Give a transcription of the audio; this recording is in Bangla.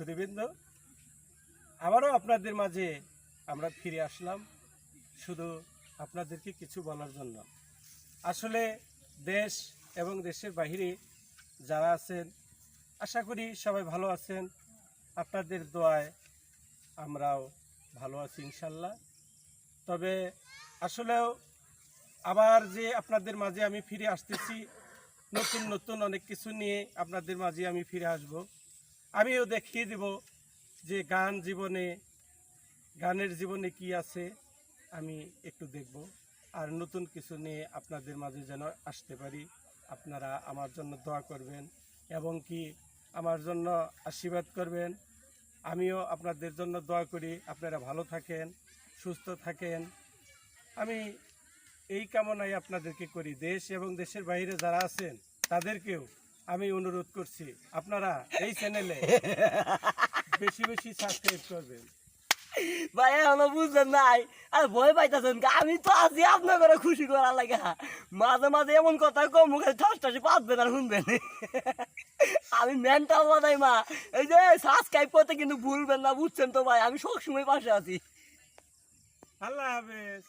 সুদীবৃন্দ আবারও আপনাদের মাঝে আমরা ফিরে আসলাম শুধু আপনাদেরকে কিছু বলার জন্য। আসলে দেশ এবং দেশের বাইরে যারা আছেন, আশা করি সবাই ভালো আছেন। আপনাদের দোয়ায় আমরাও ভালো আছি ইনশাল্লাহ। তবে আসলেও আবার যে আপনাদের মাঝে আমি ফিরে আসতেছি, নতুন নতুন অনেক কিছু নিয়ে আপনাদের মাঝে আমি ফিরে আসব। আমিও দেখিয়ে দেব যে গান জীবনে, গানের জীবনে কি আছে, আমি একটু দেখব। আর নতুন কিছু নিয়ে আপনাদের মাঝে যেন আসতে পারি, আপনারা আমার জন্য দোয়া করবেন এবং কি আমার জন্য আশীর্বাদ করবেন। আমিও আপনাদের জন্য দোয়া করি, আপনারা ভালো থাকেন, সুস্থ থাকেন। আমি এই কামনাই আপনাদেরকে করি, দেশ এবং দেশের বাইরে যারা আছেন, তাদেরকেও আমি অনুরোধ করছি আপনারা এই চ্যানেলে বেশি বেশি সাবস্ক্রাইব করবেন। ভাই এখনও বুঝছেন নাই? আর ভয় পাইতেছেন আমি তো আছি আপনার করে খুশি করার লাগে। মাঝে মাঝে এমন কথা কম মুখে ঠাস ঠাসে পাতবেন আর শুনবেন। আমি মেন্টাল বাদাই মা। এই যে সাবস্ক্রাইব করতে কিন্তু ভুলবেন না বুঝছেন তো ভাই আমি সবসময় পাশে আছি। আল্লাহ হাফেজ।